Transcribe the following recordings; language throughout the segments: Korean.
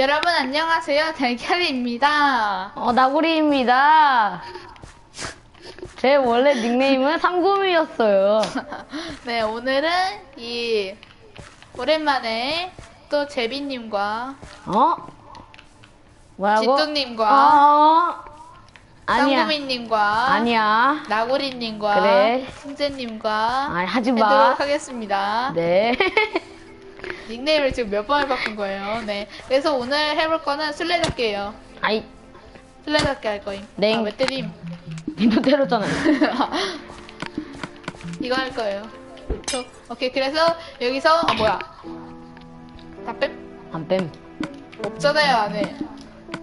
여러분 안녕하세요. 달걀입니다. 어, 나구리입니다. 제 원래 닉네임은 삼곰이었어요. 네, 오늘은 이 오랜만에 또 제비님과 어? 뭐라고? 지뚜님과 어? 아니야. 쌍구미님과 아니야. 나구리님과 그래. 승재님과 아니, 하지 마. 하겠습니다. 네. 닉네임을 지금 몇 번을 바꾼 거예요. 네. 그래서 오늘 해볼 거는 술래잡기예요. 아이, 술래잡기 할 거임. 네. 아, 왜 때림? 님도 때렸잖아요. 이거 할 거예요. 저, 오케이. 그래서 여기서 아 뭐야? 다 뺨? 안 뺨. 없잖아요 안에.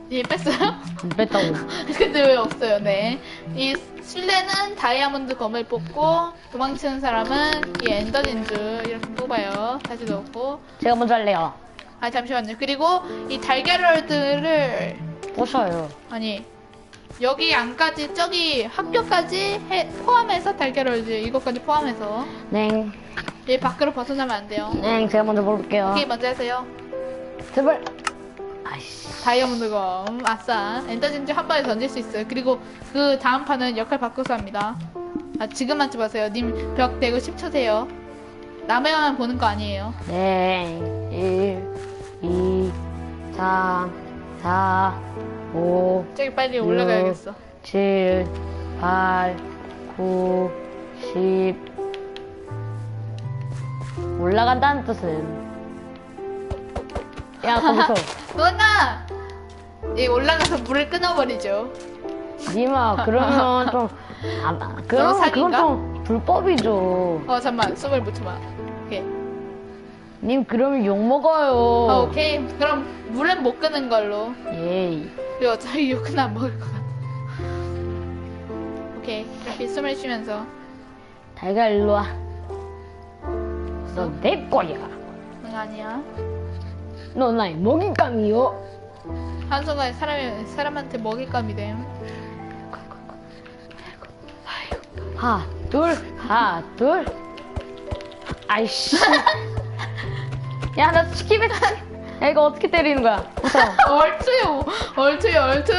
이 뺐어요? 안 뺐다고. 근데 왜 없어요? 네. 이 실내는 다이아몬드 검을 뽑고 도망치는 사람은 이 엔더 진주 이렇게 뽑아요. 다시 넣고. 제가 먼저 할래요. 아 잠시만요. 그리고 이 달걀월드를 부셔요. 아니 여기 안까지 저기 학교까지 해- 포함해서 달걀월드 이것까지 포함해서 넹. 얘 밖으로 벗어나면 안 돼요. 넹, 제가 먼저 볼게요. 오케이 먼저 하세요. 제발. 아이씨. 다이아몬드 검 아싸 엔더 진주 한 번에 던질 수 있어요. 그리고 그 다음 판은 역할 바꿔서 합니다. 아 지금 맞지 마세요. 님 벽 대고 10초 세요. 남의만 보는 거 아니에요. 네. 1, 2, 3, 4, 5, 저기 빨리 육, 올라가야겠어. 7, 8, 9, 10. 올라간다는 뜻은. 야, 거기서. 누나! 이 올라가서 물을 끊어버리죠. 니마, 그러면 좀. 아, 아, 그럼, 그건 사기인가? 좀 불법이죠. 어 잠만 숨을 못 참아. 오케이. 님, 그러면 욕먹어요. 어, 오케이. 그럼 물은 못 끄는 걸로. 예이. 그리고 어차피 욕은 안 먹을 것 같아. 오케이. 이렇게 숨을 쉬면서. 달걀 일로 와. 너내 거야. 응, 아니야. 너 나의 먹잇감이요. 한순간에 사람이, 사람한테 먹잇감이 됨. 하나, 둘, 하나, 둘. 아이씨. 야, 나 치킨에 야, 이거 어떻게 때리는 거야? 얼투요! 얼투요, 얼투!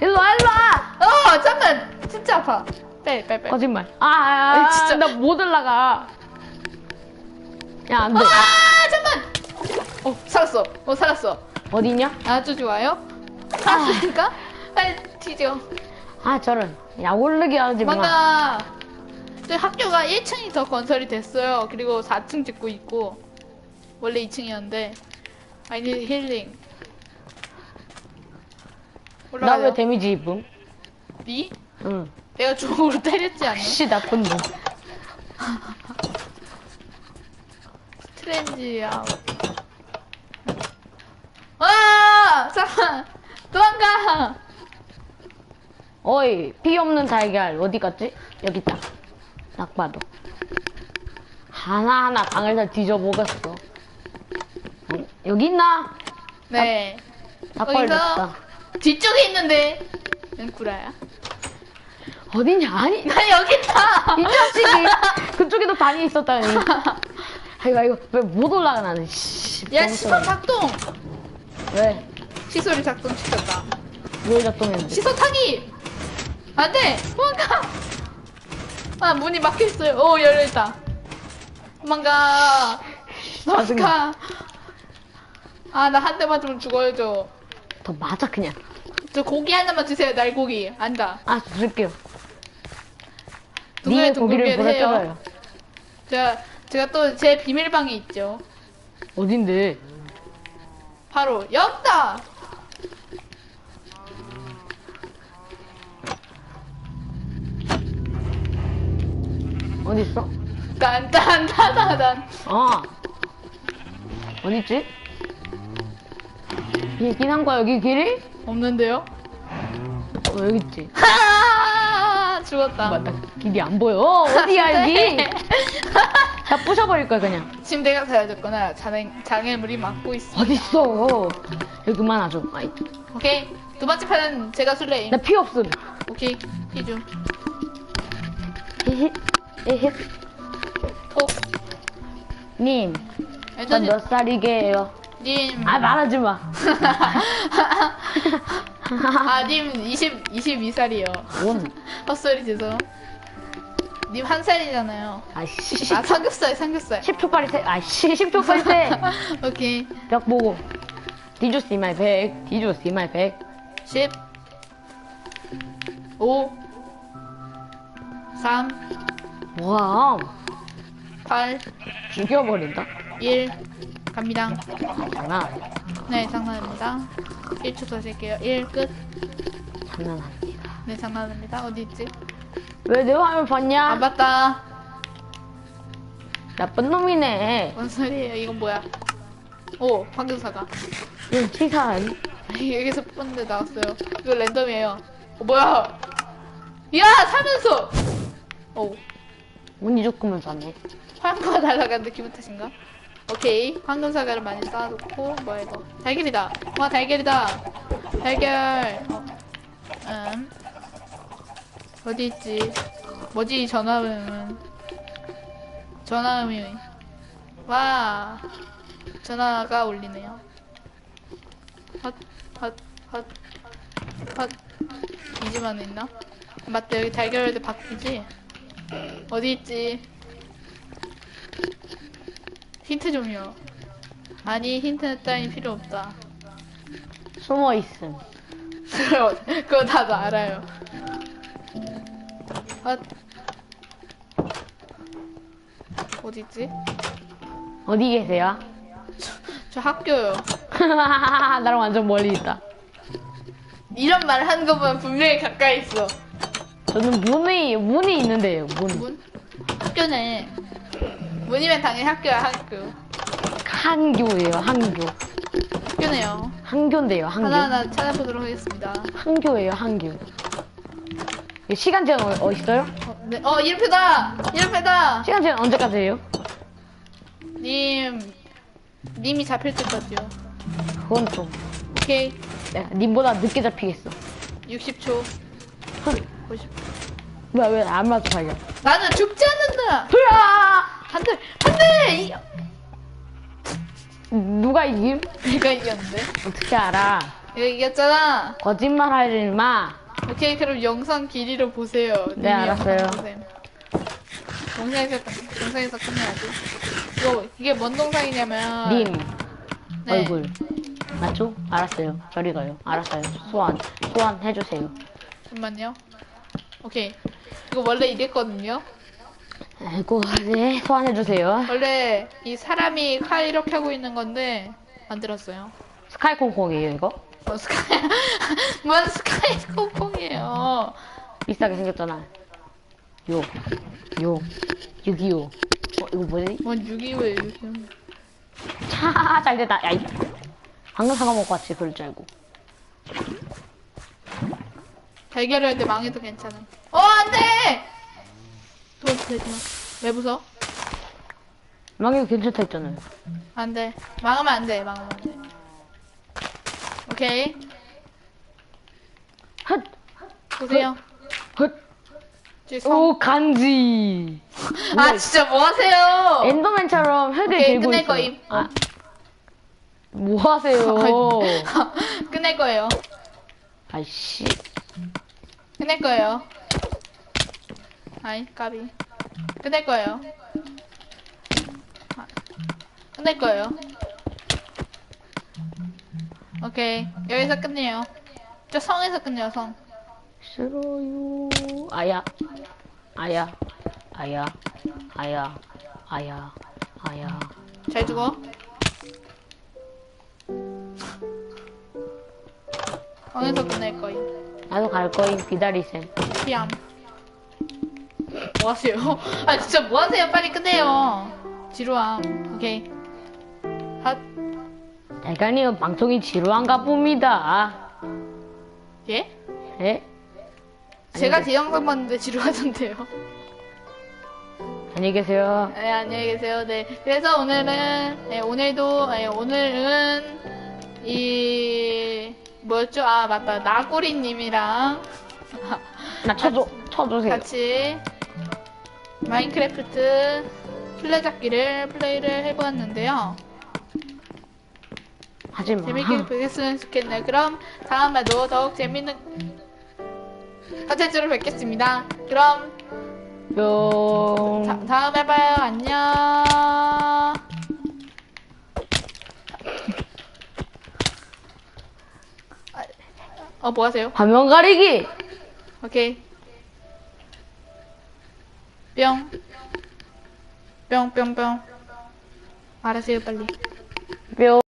일로 와, 일로 와! 어, 잠깐! 진짜 아파. 빼, 빼, 빼. 거짓말. 아, 아, 아, 아니, 진짜. 나 못 올라가. 야, 안 돼. 아! 어, 살았어. 어, 살았어. 어디냐? 아주 좋아요. 살았으니까? 빨리 뒤져. 아, 저런. 야, 오르게 하지 마. 뭔가 저희 학교가 1층이 더 건설이 됐어요. 그리고 4층 짓고 있고 원래 2층이었는데 아니 힐링 나 올라가요. 왜 데미지 입음? 니? 응. 내가 주먹으로 때렸지 않나? 씨, 나쁜 놈. 트렌지야. 와! 잠깐! 도망가! 어이, 피 없는 달걀 어디 갔지? 여기 있다. 딱 봐도. 하나하나 방을 다 뒤져보겠어. 응, 여기 있나? 네. 다 거기서 걸렸다. 뒤쪽에 있는데. 응, 구라야. 어디냐? 아니, 나 여기 있다! 이 자식이 그쪽에도 반이 있었다니. 아이고, 이거 왜못 올라가나는, 씨. 야, 시선 썰어. 작동! 왜? 시소리 작동시켰다. 뭘 작동했는데? 시소 타기! 안 돼! 도망가! 아, 문이 막혀있어요. 오, 열려있다. 도망가. 도망가. 아, 나 한 대 맞으면 죽어야죠. 더 맞아, 그냥. 저 고기 하나만 주세요, 날고기. 안다. 아, 줄게요. 니의 고기를. 보내줘요. 제가, 제가 또 제 비밀방이 있죠. 어딘데? 바로, 여기다! 어디 있어? 딴딴따다단. 아. 어딨지? 있긴 한 거야, 여기 길이? 없는데요? 어, 여기 있지. 하 죽었다. 맞다. 길이 안 보여. 어디야, 여기? 다 부셔버릴 거야, 그냥. 침대가 사라졌거나 장애, 장애물이 막고 있어. 어딨어? 여기 그만하죠. 아이, 오케이. 두 번째 판은 제가 술래임. 나 피 없음. 오케이. 피줌. 히힛, 히 힛. 톡. 님, 엔더진, 전몇 살이게요? 님, 아 말하지 마. 아, 님 20, 22살이요. 뭔? 헛소리 죄송. 님 한 살이잖아요. 아씨. 아, 삼겹살, 삼겹살. 10초까지 세. 아씨 10초까지 세. 오케이. 벽 보고. Did you see my bag? Did you see my bag? 10, 5, 3, 와. 8, 죽여버린다. 1. 갑니다. 장난. 네, 장난입니다. 1초 더 셀게요. 1, 끝. 장난 아닙니다. 네, 장난입니다. 어디 있지? 왜 내 화면 안 봤냐? 봤다. 나쁜 놈이네. 뭔 소리예요? 이건 뭐야? 오, 황금사과. 이건 치사한. 여기서 뽑았는데 나왔어요. 이거 랜덤이에요. 어, 뭐야? 야, 사면서! 오, 운이 조금은 좋네. 화양과가 날아갔는데 기분 탓인가? 오케이. 황금 사과를 많이 쌓아놓고, 뭐야, 이거. 달걀이다. 와, 달걀이다. 달걀. 어, 음. 어디 있지? 뭐지, 이 전화음은. 전화음이. 와. 전화가 울리네요. 헛, 헛, 헛, 헛. 이지만 있나? 맞다, 여기 달걀도 바뀌지? 어디 있지? 힌트 좀요. 아니, 힌트 따윈 필요 없다. 숨어 있음. 그거, 그거 다도 알아요. 아, 어디 있지? 어디 계세요? 저 학교요. 나랑 완전 멀리 있다. 이런 말 하는 거 보면 분명히 가까이 있어. 저는 문이 문이 있는데요. 문. 문? 학교네. 문이면 당연히 학교야, 학교. 한교예요. 한교. 학교네요. 한교인데요. 한교. 하나하나 찾아보도록 하겠습니다. 한교예요. 한교. 이 시간 제한 어, 어 있어요? 어, 네. 어 이름표다! 이름표다! 시간 제한 언제까지예요? 님, 님이 잡힐 때까지요. 그건 좀. 오케이. 내가 님보다 늦게 잡히겠어. 60초. 50. 뭐야 왜 안 맞아 발견? 나는 죽지 않는다! 으아! 안 돼! 안 돼! 이- 누가 이김? 내가 이겼는데? 어떻게 알아? 내가 이겼잖아! 거짓말 하지 마. 오케이, 그럼 영상 길이로 보세요. 네, 님이 알았어요. 영상 보셈. 영상에서, 영상에서 끝내야지. 이거, 이게 뭔 동상이냐면. 님 네. 얼굴 맞죠? 알았어요. 저리 가요. 알았어요. 소환 소환 해주세요. 잠깐만요. 오케이. 이거 원래 이랬거든요? 아이고 네 소환해주세요. 원래 이 사람이 칼 이렇게 하고 있는 건데, 만들었어요. 스카이 콩콩이에요 이거? 어, 스카이, 뭔 스카이 콩콩이에요. 비싸게 생겼잖아. 요, 요, 625. 어, 이거 뭐지? 뭔 6.25에 이렇게. 차, 잘 됐다. 야, 이. 방금 사과 먹고 왔지, 그럴 줄 알고. 달걀을 할 때 망해도 괜찮아. 어, 안 돼! 돈 되지 마. 왜 무서워? 망이도 괜찮다 했잖아요. 안 돼. 망하면 안 돼. 망하면 안 돼. 오케이. 헛, 보세요. 헛. 성. 오, 간지. 아, 진짜 뭐 하세요? 엔더맨처럼 흙을 오케이, 들고 끝낼 있어. 거임. 아, 뭐 하세요? 끝낼 거예요. 아이씨. 끝낼 거예요. 아이, 까비. 끝낼 거예요. 아, 끝낼 거예요. 오케이. 여기서 끝내요. 저 성에서 끝내요, 성. 싫어요. 아야. 아야. 아야. 아야. 아야. 아야. 잘 죽어. 성에서 끝낼 거임. 나도 갈 거임. 기다리셈. 피암. 뭐 하세요? 아, 진짜 뭐 하세요? 빨리 끝내요. 지루함. 오케이. 핫. 대간이요 방송이 지루한가 봅니다. 예? 예? 제가. 제 영상 봤는데 지루하던데요. 안녕히 계세요. 네, 안녕히 계세요. 네. 그래서 오늘은, 네, 오늘도, 네, 오늘은, 이, 뭐였죠? 아, 맞다. 나구리님이랑 나 쳐줘, 쳐주세요. 같이 마인크래프트 술래잡기를 플레이를 해보았는데요. 하지 마. 재밌게 보겠으면 좋겠네요. 그럼 다음에도 더욱 재밌는 컨텐츠로 뵙겠습니다. 그럼 뿅. 다, 다음에 봐요. 안녕. 아, 어, 뭐 하세요? 화면 가리기. 오케이. 뿅. 뿅, 뿅, 뿅. 말하세요, 빨리. 뿅.